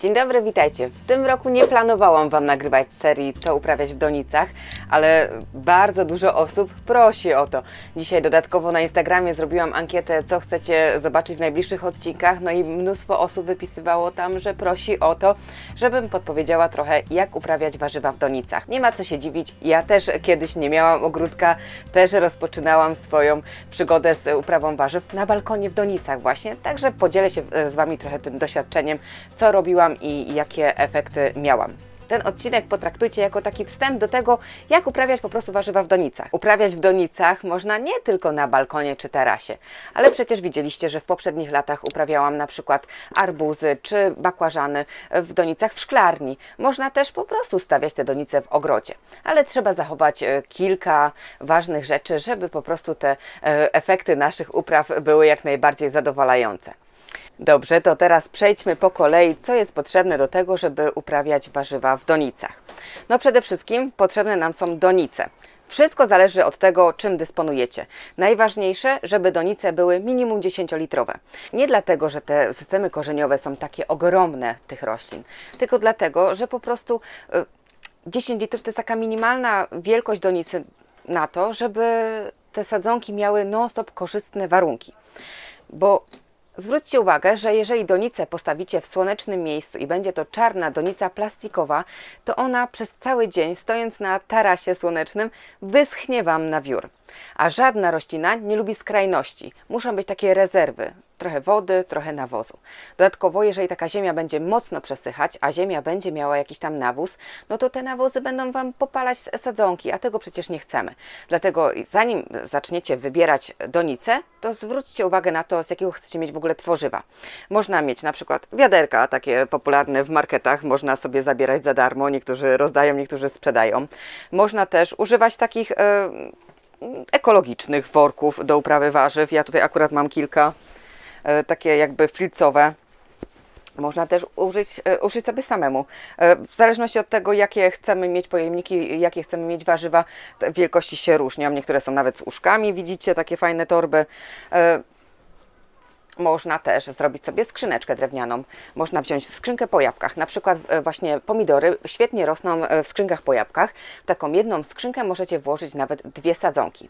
Dzień dobry, witajcie. W tym roku nie planowałam Wam nagrywać serii Co uprawiać w donicach, ale bardzo dużo osób prosi o to. Dzisiaj dodatkowo na Instagramie zrobiłam ankietę, co chcecie zobaczyć w najbliższych odcinkach, no i mnóstwo osób wypisywało tam, że prosi o to, żebym podpowiedziała trochę, jak uprawiać warzywa w donicach. Nie ma co się dziwić, ja też kiedyś nie miałam ogródka, też rozpoczynałam swoją przygodę z uprawą warzyw na balkonie w donicach właśnie, także podzielę się e, z Wami trochę tym doświadczeniem, co robiłam i jakie efekty miałam. Ten odcinek potraktujcie jako taki wstęp do tego, jak uprawiać po prostu warzywa w donicach. Uprawiać w donicach można nie tylko na balkonie czy tarasie, ale przecież widzieliście, że w poprzednich latach uprawiałam na przykład arbuzy czy bakłażany w donicach w szklarni. Można też po prostu stawiać te donice w ogrodzie, ale trzeba zachować e, kilka ważnych rzeczy, żeby po prostu te e, efekty naszych upraw były jak najbardziej zadowalające. Dobrze, to teraz przejdźmy po kolei, co jest potrzebne do tego, żeby uprawiać warzywa w donicach. No przede wszystkim potrzebne nam są donice. Wszystko zależy od tego, czym dysponujecie. Najważniejsze, żeby donice były minimum 10-litrowe. Nie dlatego, że te systemy korzeniowe są takie ogromne tych roślin, tylko dlatego, że po prostu y, 10 litrów to jest taka minimalna wielkość donicy na to, żeby te sadzonki miały non-stop korzystne warunki. Bo Zwróćcie uwagę, że jeżeli donicę postawicie w słonecznym miejscu i będzie to czarna donica plastikowa, to ona przez cały dzień, stojąc na tarasie słonecznym, wyschnie Wam na wiór. A żadna roślina nie lubi skrajności. Muszą być takie rezerwy. Trochę wody, trochę nawozu. Dodatkowo, jeżeli taka ziemia będzie mocno przesychać, a ziemia będzie miała jakiś tam nawóz, no to te nawozy będą Wam popalać sadzonki, a tego przecież nie chcemy. Dlatego zanim zaczniecie wybierać donicę, to zwróćcie uwagę na to, z jakiego chcecie mieć w ogóle tworzywa. Można mieć na przykład wiaderka, takie popularne w marketach, można sobie zabierać za darmo, niektórzy rozdają, niektórzy sprzedają. Można też używać takich e, ekologicznych worków do uprawy warzyw. Ja tutaj akurat mam kilka takie jakby filcowe. Można też użyć, e, użyć sobie samemu. E, W zależności od tego, jakie chcemy mieć pojemniki, jakie chcemy mieć warzywa, wielkości się różnią. Niektóre są nawet z uszkami, widzicie, takie fajne torby. E, Można też zrobić sobie skrzyneczkę drewnianą. Można wziąć skrzynkę po jabłkach. Na przykład e, właśnie pomidory świetnie rosną e, w skrzynkach po jabłkach. W taką jedną skrzynkę możecie włożyć nawet dwie sadzonki.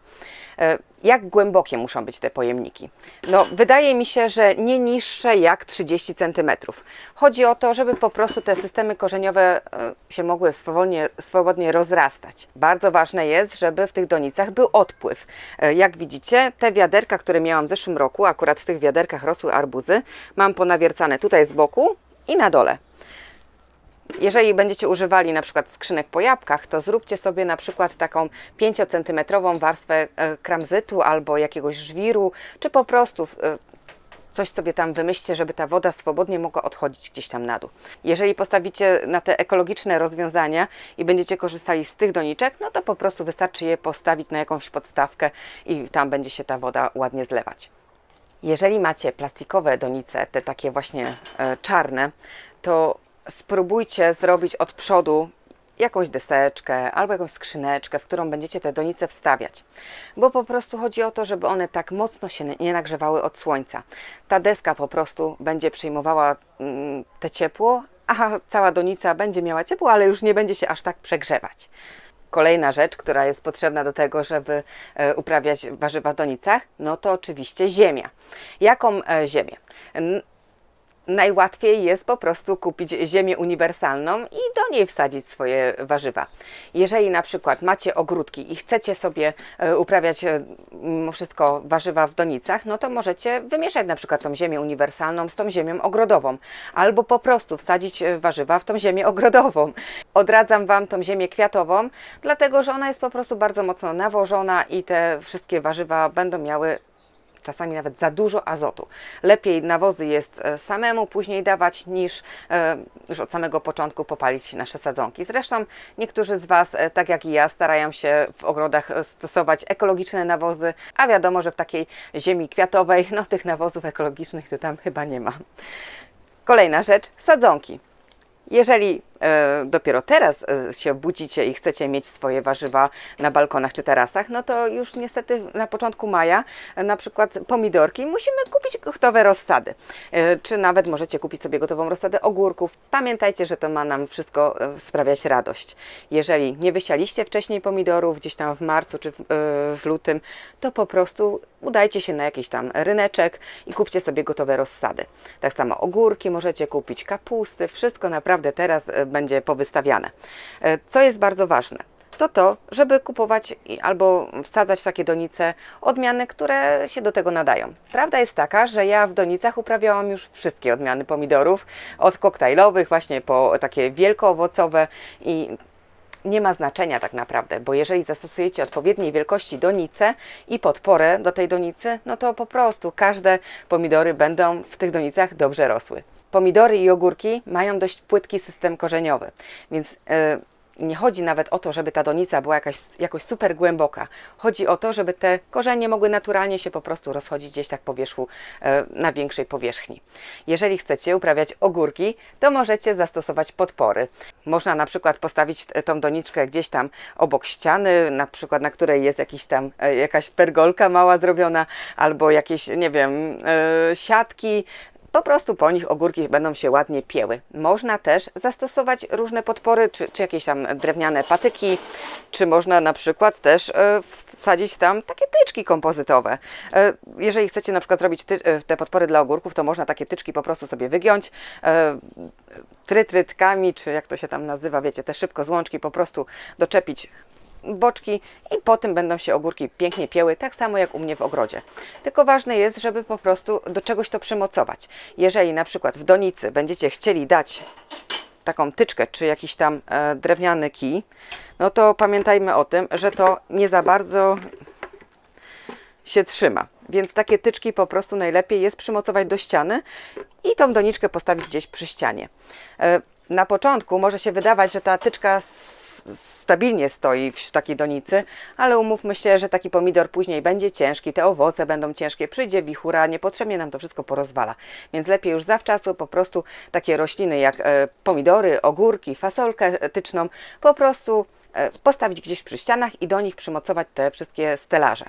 Jak głębokie muszą być te pojemniki? No, wydaje mi się, że nie niższe jak 30 cm. Chodzi o to, żeby po prostu te systemy korzeniowe e, się mogły swobodnie, swobodnie rozrastać. Bardzo ważne jest, żeby w tych donicach był odpływ. E, Jak widzicie, te wiaderka, które miałam w zeszłym roku, akurat w tych wiaderkach rosły arbuzy, mam ponawiercane tutaj z boku i na dole. Jeżeli będziecie używali na przykład skrzynek po jabłkach, to zróbcie sobie na przykład taką 5 cm warstwę e, kramzytu albo jakiegoś żwiru, czy po prostu e, coś sobie tam wymyślcie, żeby ta woda swobodnie mogła odchodzić gdzieś tam na dół. Jeżeli postawicie na te ekologiczne rozwiązania i będziecie korzystali z tych doniczek, no to po prostu wystarczy je postawić na jakąś podstawkę i tam będzie się ta woda ładnie zlewać. Jeżeli macie plastikowe donice, te takie właśnie e, czarne, to spróbujcie zrobić od przodu jakąś deseczkę albo jakąś skrzyneczkę, w którą będziecie te donice wstawiać. Bo po prostu chodzi o to, żeby one tak mocno się nie nagrzewały od słońca. Ta deska po prostu będzie przyjmowała mm, te ciepło, a cała donica będzie miała ciepło, ale już nie będzie się aż tak przegrzewać. Kolejna rzecz, która jest potrzebna do tego, żeby e, uprawiać warzywa w donicach, no to oczywiście ziemia. Jaką e, ziemię? Najłatwiej jest po prostu kupić ziemię uniwersalną i do niej wsadzić swoje warzywa. Jeżeli na przykład macie ogródki i chcecie sobie e, uprawiać e, wszystko warzywa w donicach, no to możecie wymieszać na przykład tą ziemię uniwersalną z tą ziemią ogrodową, albo po prostu wsadzić e, warzywa w tą ziemię ogrodową. Odradzam Wam tą ziemię kwiatową, dlatego że ona jest po prostu bardzo mocno nawożona i te wszystkie warzywa będą miały czasami nawet za dużo azotu. Lepiej nawozy jest e, samemu później dawać, niż e, już od samego początku popalić nasze sadzonki. Zresztą niektórzy z Was, e, tak jak i ja, starają się w ogrodach e, stosować ekologiczne nawozy, a wiadomo, że w takiej ziemi kwiatowej, no tych nawozów ekologicznych to tam chyba nie ma. Kolejna rzecz, sadzonki. Jeżeli e, dopiero teraz e, się budzicie i chcecie mieć swoje warzywa na balkonach czy tarasach, no to już niestety na początku maja e, na przykład pomidorki musimy kupić gotowe rozsady. E, Czy nawet możecie kupić sobie gotową rozsadę ogórków. Pamiętajcie, że to ma nam wszystko e, sprawiać radość. Jeżeli nie wysialiście wcześniej pomidorów gdzieś tam w marcu czy w, e, w lutym, to po prostu udajcie się na jakiś tam ryneczek i kupcie sobie gotowe rozsady. Tak samo ogórki możecie kupić, kapusty, wszystko naprawdę teraz e, będzie powystawiane. E, Co jest bardzo ważne? To to, żeby kupować albo wsadzać w takie donice odmiany, które się do tego nadają. Prawda jest taka, że ja w donicach uprawiałam już wszystkie odmiany pomidorów, od koktajlowych właśnie po takie wielkoowocowe i nie ma znaczenia tak naprawdę, bo jeżeli zastosujecie odpowiedniej wielkości donicę i podporę do tej donicy, no to po prostu każde pomidory będą w tych donicach dobrze rosły. Pomidory i ogórki mają dość płytki system korzeniowy, więc e, nie chodzi nawet o to, żeby ta donica była jakaś, jakoś super głęboka. Chodzi o to, żeby te korzenie mogły naturalnie się po prostu rozchodzić gdzieś tak po wierzchu, e, na większej powierzchni. Jeżeli chcecie uprawiać ogórki, to możecie zastosować podpory. Można na przykład postawić t- tą doniczkę gdzieś tam obok ściany, na przykład na której jest jakiś tam, e, jakaś pergolka mała zrobiona, albo jakieś, nie wiem, e, siatki, po prostu po nich ogórki będą się ładnie pieły. Można też zastosować różne podpory, czy, czy jakieś tam drewniane patyki, czy można na przykład też e, wsadzić tam takie tyczki kompozytowe. E, Jeżeli chcecie na przykład zrobić e, te podpory dla ogórków, to można takie tyczki po prostu sobie wygiąć. Trytrytkami, czy jak to się tam nazywa, wiecie, te szybko złączki po prostu doczepić boczki i po tym będą się ogórki pięknie pieły, tak samo jak u mnie w ogrodzie. Tylko ważne jest, żeby po prostu do czegoś to przymocować. Jeżeli na przykład w donicy będziecie chcieli dać taką tyczkę czy jakiś tam e, drewniany kij, no to pamiętajmy o tym, że to nie za bardzo się trzyma. Więc takie tyczki po prostu najlepiej jest przymocować do ściany i tą doniczkę postawić gdzieś przy ścianie. E, Na początku może się wydawać, że ta tyczka stabilnie stoi w takiej donicy, ale umówmy się, że taki pomidor później będzie ciężki, te owoce będą ciężkie, przyjdzie wichura, niepotrzebnie nam to wszystko porozwala. Więc lepiej już zawczasu po prostu takie rośliny jak e, pomidory, ogórki, fasolkę tyczną po prostu e, postawić gdzieś przy ścianach i do nich przymocować te wszystkie stelaże.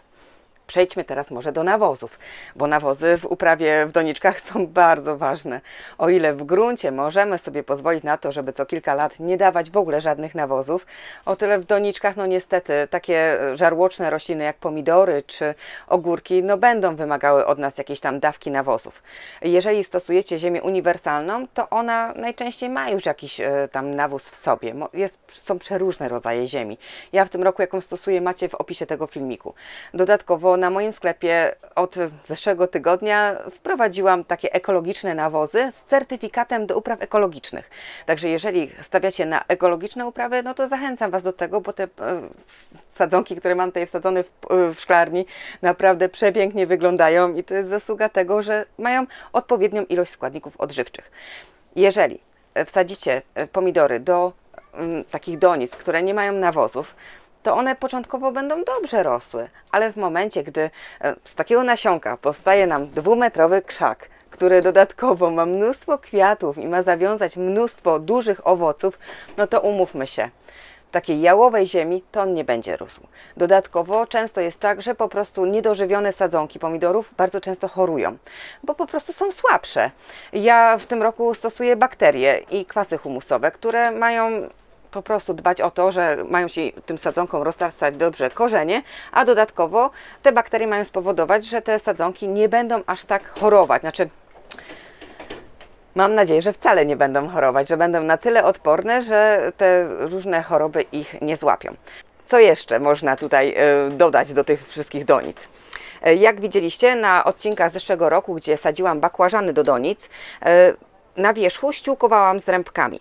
Przejdźmy teraz może do nawozów, bo nawozy w uprawie w doniczkach są bardzo ważne. O ile w gruncie możemy sobie pozwolić na to, żeby co kilka lat nie dawać w ogóle żadnych nawozów, o tyle w doniczkach, no niestety, takie żarłoczne rośliny jak pomidory czy ogórki, no będą wymagały od nas jakiejś tam dawki nawozów. Jeżeli stosujecie ziemię uniwersalną, to ona najczęściej ma już jakiś e, tam nawóz w sobie. Jest, są przeróżne rodzaje ziemi. Ja w tym roku, jaką stosuję, macie w opisie tego filmiku. Dodatkowo na moim sklepie od zeszłego tygodnia wprowadziłam takie ekologiczne nawozy z certyfikatem do upraw ekologicznych. Także jeżeli stawiacie na ekologiczne uprawy, no to zachęcam Was do tego, bo te e, sadzonki, które mam tutaj wsadzone w, e, w szklarni, naprawdę przepięknie wyglądają i to jest zasługa tego, że mają odpowiednią ilość składników odżywczych. Jeżeli e, wsadzicie pomidory do mm, takich donic, które nie mają nawozów, to one początkowo będą dobrze rosły, ale w momencie, gdy e, z takiego nasionka powstaje nam dwumetrowy krzak, który dodatkowo ma mnóstwo kwiatów i ma zawiązać mnóstwo dużych owoców, no to umówmy się, w takiej jałowej ziemi to on nie będzie rósł. Dodatkowo często jest tak, że po prostu niedożywione sadzonki pomidorów bardzo często chorują, bo po prostu są słabsze. Ja w tym roku stosuję bakterie i kwasy humusowe, które mają po prostu dbać o to, że mają się tym sadzonkom rozrastać dobrze korzenie, a dodatkowo te bakterie mają spowodować, że te sadzonki nie będą aż tak chorować. Znaczy, Mam nadzieję, że wcale nie będą chorować, że będą na tyle odporne, że te różne choroby ich nie złapią. Co jeszcze można tutaj e, dodać do tych wszystkich donic? E, Jak widzieliście na odcinkach zeszłego roku, gdzie sadziłam bakłażany do donic, e, na wierzchu ściółkowałam z rębkami.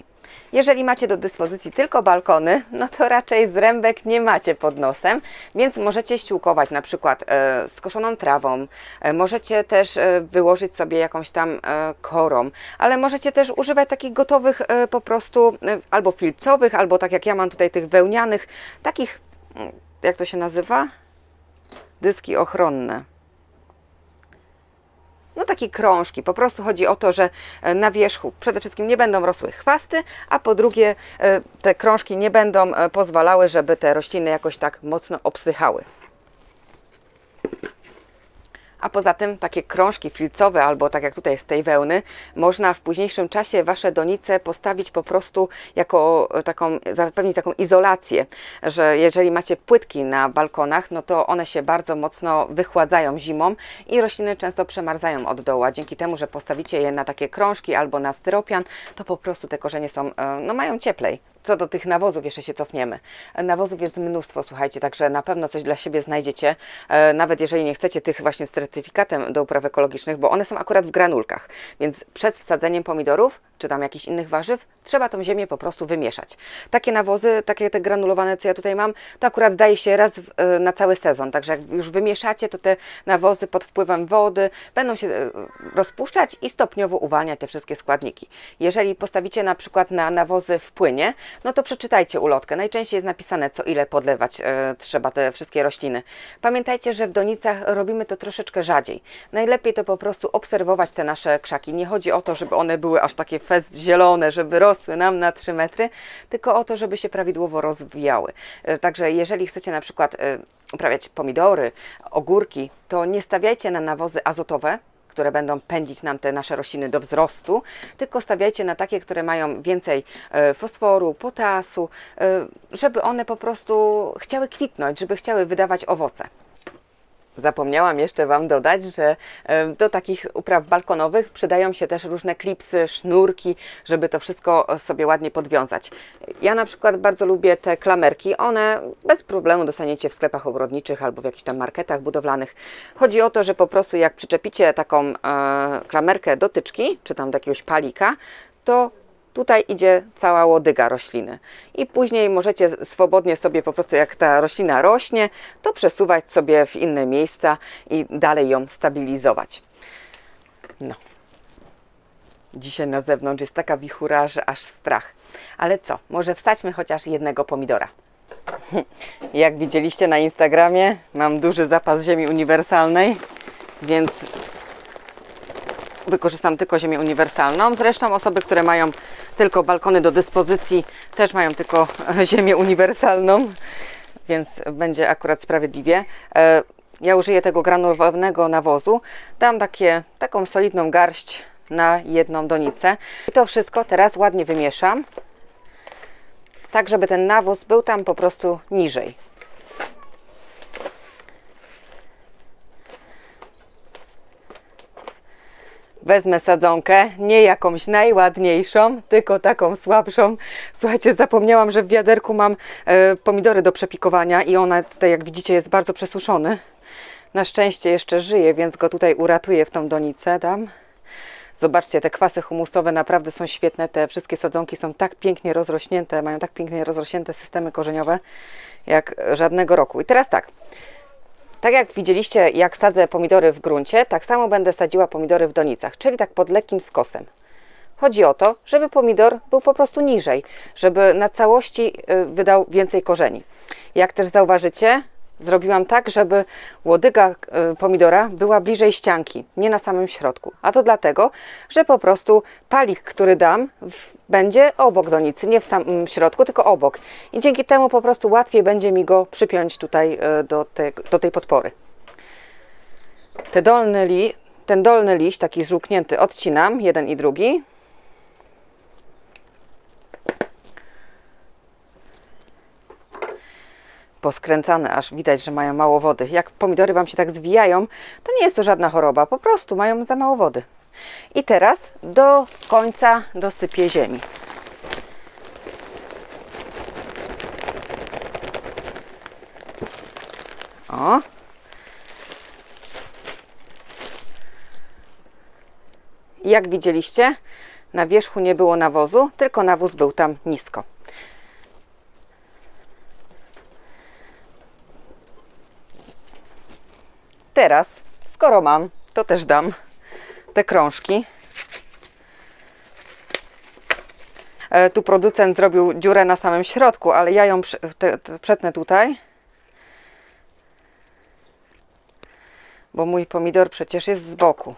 Jeżeli macie do dyspozycji tylko balkony, no to raczej zrębek nie macie pod nosem, więc możecie ściółkować na przykład e, skoszoną trawą, e, możecie też e, wyłożyć sobie jakąś tam e, korą, ale możecie też używać takich gotowych e, po prostu e, albo filcowych, albo tak jak ja mam tutaj tych wełnianych, takich, mm, jak to się nazywa? Dyski ochronne. No takie krążki. Po prostu chodzi o to, że e, na wierzchu przede wszystkim nie będą rosły chwasty, a po drugie e, te krążki nie będą e, pozwalały, żeby te rośliny jakoś tak mocno obsychały. A poza tym takie krążki filcowe, albo tak jak tutaj z tej wełny, można w późniejszym czasie Wasze donice postawić po prostu jako e, taką, zapewnić taką izolację, że jeżeli macie płytki na balkonach, no to one się bardzo mocno wychładzają zimą i rośliny często przemarzają od dołu, a dzięki temu, że postawicie je na takie krążki albo na styropian, to po prostu te korzenie są, e, no mają cieplej. Co do tych nawozów, jeszcze się cofniemy. Nawozów jest mnóstwo, słuchajcie, także na pewno coś dla siebie znajdziecie, e, nawet jeżeli nie chcecie tych właśnie z certyfikatem do upraw ekologicznych, bo one są akurat w granulkach, więc przed wsadzeniem pomidorów czy tam jakichś innych warzyw, trzeba tą ziemię po prostu wymieszać. Takie nawozy, takie te granulowane, co ja tutaj mam, to akurat daje się raz w, e, na cały sezon, także jak już wymieszacie, to te nawozy pod wpływem wody będą się e, rozpuszczać i stopniowo uwalniać te wszystkie składniki. Jeżeli postawicie na przykład na nawozy w płynie, no to przeczytajcie ulotkę. Najczęściej jest napisane, co ile podlewać e, trzeba te wszystkie rośliny. Pamiętajcie, że w donicach robimy to troszeczkę rzadziej. Najlepiej to po prostu obserwować te nasze krzaki. Nie chodzi o to, żeby one były aż takie fest zielone, żeby rosły nam na 3 metry, tylko o to, żeby się prawidłowo rozwijały. E, Także jeżeli chcecie na przykład e, uprawiać pomidory, ogórki, to nie stawiajcie na nawozy azotowe, które będą pędzić nam te nasze rośliny do wzrostu, tylko stawiajcie na takie, które mają więcej e, fosforu, potasu, e, żeby one po prostu chciały kwitnąć, żeby chciały wydawać owoce. Zapomniałam jeszcze Wam dodać, że do takich upraw balkonowych przydają się też różne klipsy, sznurki, żeby to wszystko sobie ładnie podwiązać. Ja na przykład bardzo lubię te klamerki. One bez problemu dostaniecie w sklepach ogrodniczych albo w jakichś tam marketach budowlanych. Chodzi o to, że po prostu jak przyczepicie taką e, klamerkę do tyczki, czy tam do jakiegoś palika, to Tutaj idzie cała łodyga rośliny. I później możecie swobodnie sobie po prostu, jak ta roślina rośnie, to przesuwać sobie w inne miejsca i dalej ją stabilizować. No. Dzisiaj na zewnątrz jest taka wichura, że aż strach. Ale co, może wsadźmy chociaż jednego pomidora. Jak widzieliście na Instagramie, mam duży zapas ziemi uniwersalnej, więc wykorzystam tylko ziemię uniwersalną. Zresztą osoby, które mają tylko balkony do dyspozycji, też mają tylko ziemię uniwersalną, więc będzie akurat sprawiedliwie. E, Ja użyję tego granulowanego nawozu. Dam takie, taką solidną garść na jedną donicę. I to wszystko teraz ładnie wymieszam, tak żeby ten nawóz był tam po prostu niżej. Wezmę sadzonkę, nie jakąś najładniejszą, tylko taką słabszą. Słuchajcie, zapomniałam, że w wiaderku mam e, pomidory do przepikowania i ona tutaj, jak widzicie, jest bardzo przesuszony. Na szczęście jeszcze żyje, więc go tutaj uratuję w tą donicę. Dam. Zobaczcie, te kwasy humusowe naprawdę są świetne. Te wszystkie sadzonki są tak pięknie rozrośnięte, mają tak pięknie rozrośnięte systemy korzeniowe, jak żadnego roku. I teraz tak. Tak jak widzieliście, jak sadzę pomidory w gruncie, tak samo będę sadziła pomidory w donicach, czyli tak pod lekkim skosem. Chodzi o to, żeby pomidor był po prostu niżej, żeby na całości y, wydał więcej korzeni. Jak też zauważycie, zrobiłam tak, żeby łodyga y, pomidora była bliżej ścianki, nie na samym środku. A to dlatego, że po prostu palik, który dam, będzie obok donicy, nie w samym środku, tylko obok. I dzięki temu po prostu łatwiej będzie mi go przypiąć tutaj y, do, te, do tej podpory. Te dolny li, ten dolny liść, taki żółknięty, odcinam, jeden i drugi. Poskręcane, aż widać, że mają mało wody. Jak pomidory Wam się tak zwijają, to nie jest to żadna choroba, po prostu mają za mało wody. I teraz do końca dosypię ziemi. O. Jak widzieliście, na wierzchu nie było nawozu, tylko nawóz był tam nisko. teraz, skoro mam, to też dam te krążki. E, tu producent zrobił dziurę na samym środku, ale ja ją przetnę tutaj. Bo mój pomidor przecież jest z boku.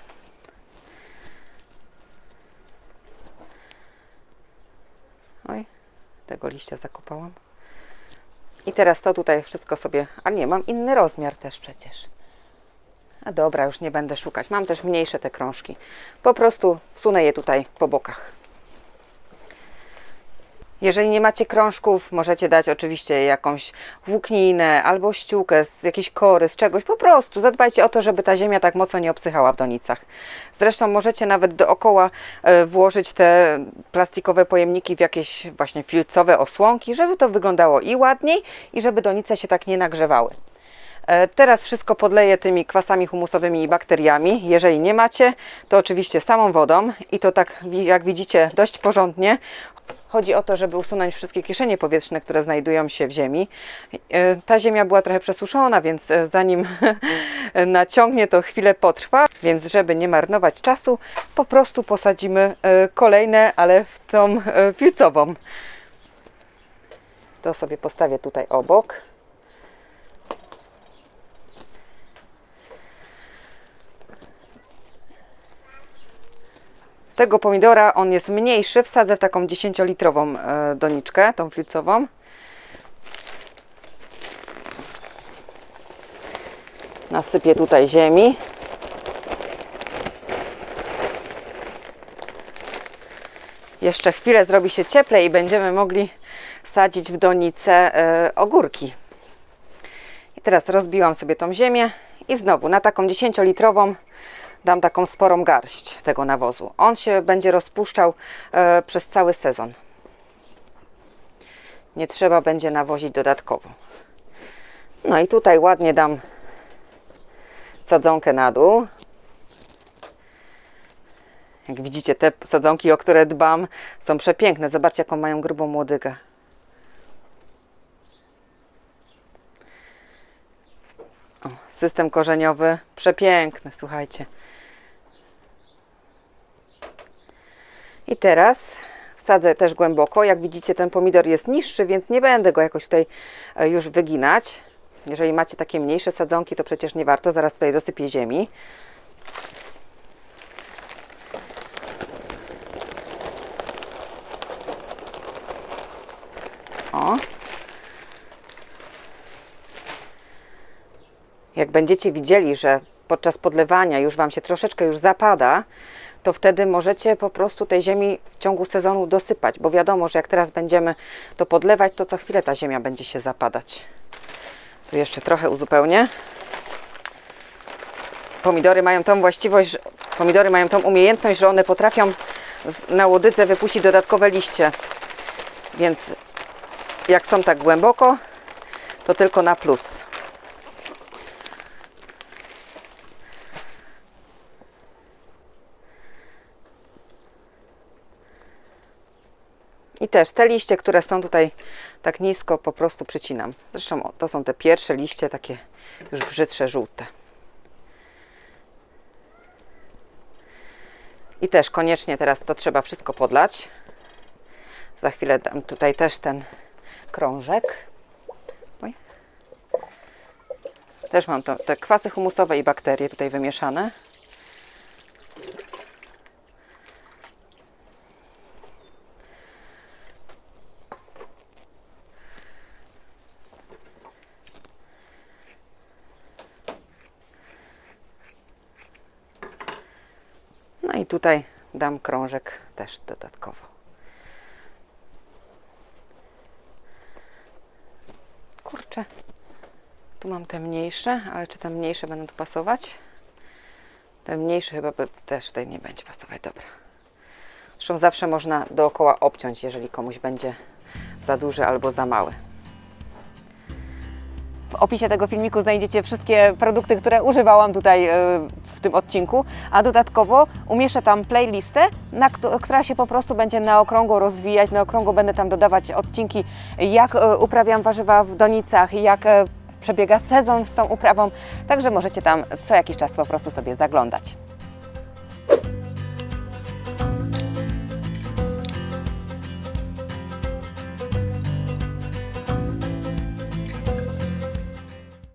Oj, tego liścia zakopałam. I teraz to tutaj wszystko sobie. A nie, mam inny rozmiar też przecież. A dobra, już nie będę szukać. Mam też mniejsze te krążki. Po prostu wsunę je tutaj po bokach. Jeżeli nie macie krążków, możecie dać oczywiście jakąś włókninę albo ściółkę z jakiejś kory, z czegoś. Po prostu zadbajcie o to, żeby ta ziemia tak mocno nie obsychała w donicach. Zresztą możecie nawet dookoła e, włożyć te plastikowe pojemniki w jakieś właśnie filcowe osłonki, żeby to wyglądało i ładniej, i żeby donice się tak nie nagrzewały. E, Teraz wszystko podleję tymi kwasami humusowymi i bakteriami. Jeżeli nie macie, to oczywiście samą wodą i to tak jak widzicie dość porządnie. Chodzi o to, żeby usunąć wszystkie kieszenie powietrzne, które znajdują się w ziemi. E, Ta ziemia była trochę przesuszona, więc e, zanim naciągnie, to chwilę potrwa. Więc żeby nie marnować czasu, po prostu posadzimy kolejne, ale w tą filcową. To sobie postawię tutaj obok. Tego pomidora, on jest mniejszy, wsadzę w taką 10-litrową e, doniczkę, tą filcową. Nasypię tutaj ziemi. Jeszcze chwilę zrobi się cieplej i będziemy mogli sadzić w donice e, ogórki. I teraz rozbiłam sobie tą ziemię i znowu na taką 10-litrową dam taką sporą garść tego nawozu. On się będzie rozpuszczał e, przez cały sezon. Nie trzeba będzie nawozić dodatkowo. No i tutaj ładnie dam sadzonkę na dół. Jak widzicie, te sadzonki, o które dbam, są przepiękne. Zobaczcie, jaką mają grubą młodygę. O, system korzeniowy przepiękny, słuchajcie. I teraz wsadzę też głęboko. Jak widzicie, ten pomidor jest niższy, więc nie będę go jakoś tutaj e, już wyginać. Jeżeli macie takie mniejsze sadzonki, to przecież nie warto. Zaraz tutaj dosypię ziemi. O. Jak będziecie widzieli, że podczas podlewania już Wam się troszeczkę już zapada, to wtedy możecie po prostu tej ziemi w ciągu sezonu dosypać, bo wiadomo, że jak teraz będziemy to podlewać, to co chwilę ta ziemia będzie się zapadać. Tu jeszcze trochę uzupełnię. Pomidory mają tą właściwość, że- pomidory mają tą umiejętność, że one potrafią na łodydze wypuścić dodatkowe liście. Więc jak są tak głęboko, to tylko na plus. I też te liście, które są tutaj tak nisko, po prostu przycinam. Zresztą o, to są te pierwsze liście, takie już brzydsze, żółte. I też koniecznie teraz to trzeba wszystko podlać. Za chwilę dam tutaj też ten krążek. Oj. Też mam to, te kwasy humusowe i bakterie tutaj wymieszane. Tutaj dam krążek też dodatkowo. Kurczę, tu mam te mniejsze, ale czy te mniejsze będą tu pasować? Ten mniejszy chyba by też tutaj nie będzie pasować, dobra. Zresztą zawsze można dookoła obciąć, jeżeli komuś będzie za duży albo za mały. W opisie tego filmiku znajdziecie wszystkie produkty, które używałam tutaj e, w tym odcinku, a dodatkowo umieszczę tam playlistę, na, któ- która się po prostu będzie na okrągło rozwijać. Na okrągło będę tam dodawać odcinki, jak e, uprawiam warzywa w donicach, jak e, przebiega sezon z tą uprawą, także możecie tam co jakiś czas po prostu sobie zaglądać.